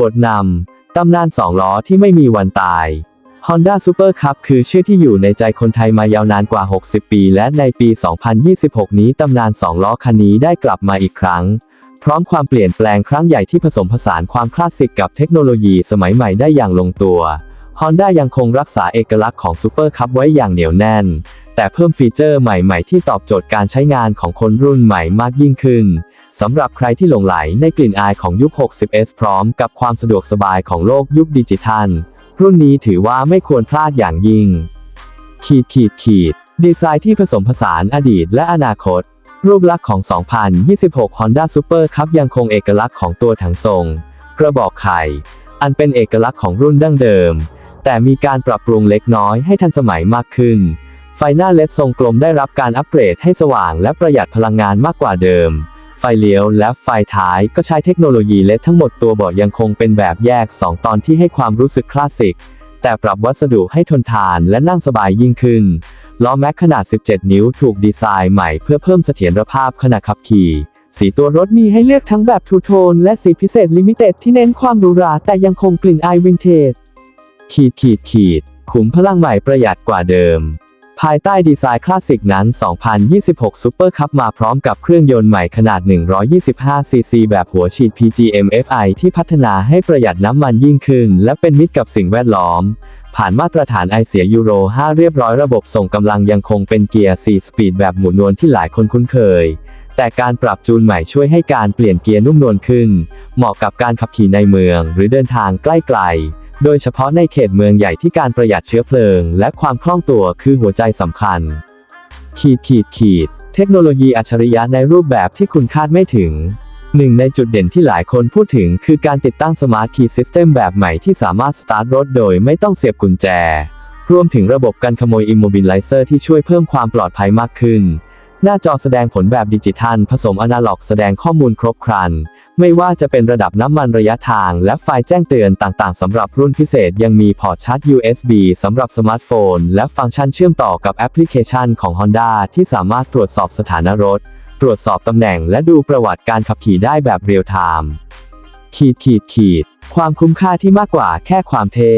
บทนำ ตำนานสองล้อที่ไม่มีวันตาย Honda Super Cup คือชื่อที่อยู่ในใจคนไทยมายาวนานกว่า 60 ปี และในปี 2026 นี้ตำนานสองล้อคันนี้ได้กลับมาอีกครั้ง พร้อมความเปลี่ยนแปลงครั้งใหญ่ที่ผสมผสานความคลาสสิกกับเทคโนโลยีสมัยใหม่ได้อย่างลงตัว Honda ยังคงรักษาเอกลักษณ์ของ Super Cup ไว้อย่างเหนียวแน่น แต่เพิ่มฟีเจอร์ใหม่ ๆ ที่ตอบโจทย์การใช้งานของคนรุ่นใหม่มากยิ่งขึ้น สำหรับใครที่หลงไหลในกลิ่นอายของยุค 60s พร้อมกับความสะดวกสบายของโลกยุคดิจิทัล รุ่นนี้ถือว่าไม่ควรพลาดอย่างยิ่ง ขีดขีดขีด ดีไซน์ที่ผสมผสานอดีตและอนาคต รูปลักษณ์ของ 2026 Honda Super Cup ยังคงเอกลักษณ์ของตัวถังทรง กระบอกไข่ อันเป็นเอกลักษณ์ของรุ่นดั้งเดิม แต่มีการปรับปรุงเล็กน้อยให้ทันสมัยมากขึ้น ไฟหน้าเลดทรงกลมได้รับการอัปเกรดให้สว่างและประหยัดพลังงานมากกว่าเดิม ฟเลี้ยวและไฟท้ายก็ใช้เทคโนโลยีเลดทั้งหมดตัวเบาะยังคงเป็นแบบแยก 2 ตอนที่ให้ความรู้สึกคลาสสิก แต่ปรับวัสดุให้ทนทานและนั่งสบายยิ่งขึ้น ล้อแม็กขนาด 17 นิ้วถูกดีไซน์ใหม่เพื่อเพิ่มเสถียรภาพขณะขับขี่ สีตัวรถมีให้เลือกทั้งแบบทูโทนและสีพิเศษลิมิเต็ดที่เน้นความหรูหราแต่ยังคงกลิ่นอายวินเทจขีดขีดขีดขุมพลังใหม่ประหยัดกว่าเดิม ภายใต้ดีไซน์คลาสสิกนั้น 2026 Super Cup มาพร้อมกับเครื่องยนต์ใหม่ขนาด 125ซีซีแบบหัวฉีด PGM-FI ที่พัฒนาให้ประหยัดน้ำมันยิ่งขึ้น และเป็นมิตรกับสิ่งแวดล้อม ผ่านมาตรฐานไอเสียยูโร 5 เรียบร้อยระบบส่งกำลังยังคงเป็นเกียร์ 4 สปีดแบบหมุนนวลที่หลายคนคุ้นเคย แต่การปรับจูนใหม่ช่วยให้การเปลี่ยนเกียร์นุ่มนวลขึ้น เหมาะกับการขับขี่ในเมือง หรือเดินทางใกล้ๆ โดยเฉพาะในเขตเมืองใหญ่ที่การประหยัดเชื้อเพลิง และความคล่องตัวคือหัวใจสำคัญ ขีดขีดขีด เทคโนโลยีอัจฉริยะในรูปแบบที่คุณคาดไม่ถึงหนึ่งในจุดเด่นที่หลายคนพูดถึงคือการติดตั้งสมาร์ทคีย์ซิสเต็มแบบใหม่ที่สามารถสตาร์ทรถโดยไม่ต้องเสียบกุญแจ รวมถึงระบบการขโมย Immobilizer ที่ช่วยเพิ่มความปลอดภัยมากขึ้น หน้าจอแสดงผลแบบดิจิทัล ผสมอนาล็อกแสดงข้อมูลครบครัน ไม่ว่าจะเป็นระดับน้ำมันระยะทางและไฟล์แจ้งเตือนต่างๆสำหรับรุ่นพิเศษยังมีพอร์ตชาร์จ USB สำหรับสมาร์ทโฟน และฟังก์ชันเชื่อมต่อกับแอปพลิเคชันของ Honda ที่สามารถตรวจสอบสถานะรถ ตรวจสอบตำแหน่งและดูประวัติการขับขี่ได้แบบเรียลไทม์ขีดขีดขีดความคุ้มค่าที่มากกว่าแค่ความเท่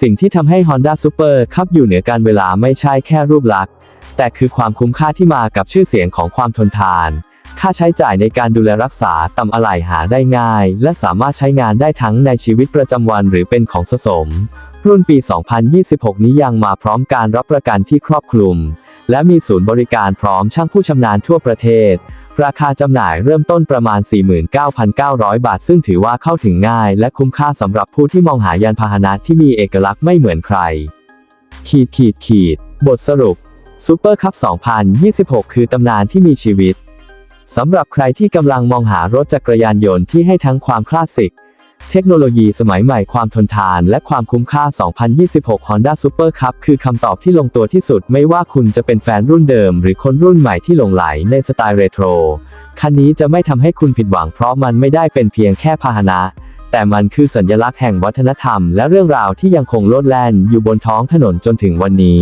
สิ่งที่ทำให้ Honda Super คับอยู่เหนือการเวลาไม่ใช่แค่รูปลักษณ์แต่คือความคุ้มค่าที่มากับชื่อเสียงของความทนทาน ค่าใช้จ่ายในการดูแลรักษาตำอะไหล่หาได้ง่าย และสามารถใช้งานได้ทั้งในชีวิตประจำวันหรือเป็นของสะสม รุ่นปี 2026 นี้ยังมาพร้อมการรับประกันที่ครอบคลุม และมีศูนย์บริการพร้อมช่างผู้ชำนาญทั่วประเทศ ราคาจำหน่ายเริ่มต้นประมาณ 49,900 บาท ซึ่งถือว่าเข้าถึงง่าย และคุ้มค่าสำหรับผู้ที่มองหายานพาหนะที่มีเอกลักษณ์ไม่เหมือนใคร ขีดขีดขีด บทสรุปซูเปอร์คัพ 2026 คือตำนานที่มีชีวิต สำหรับใครที่กำลังมองหารถจักรยานยนต์ที่ให้ทั้งความคลาสสิก เทคโนโลยีสมัยใหม่ความทนทาน และความคุ้มค่า 2026 Honda Super Cup คือคำตอบที่ลงตัวที่สุด ไม่ว่าคุณจะเป็นแฟนรุ่นเดิม หรือคนรุ่นใหม่ที่หลงไหลในสไตล์เรโทร คันนี้จะไม่ทำให้คุณผิดหวังเพราะมันไม่ได้เป็นเพียงแค่พาหนะ แต่มันคือสัญลักษณ์แห่งวัฒนธรรม และเรื่องราวที่ยังคงโลดแล่นอยู่บนท้องถนนจนถึงวันนี้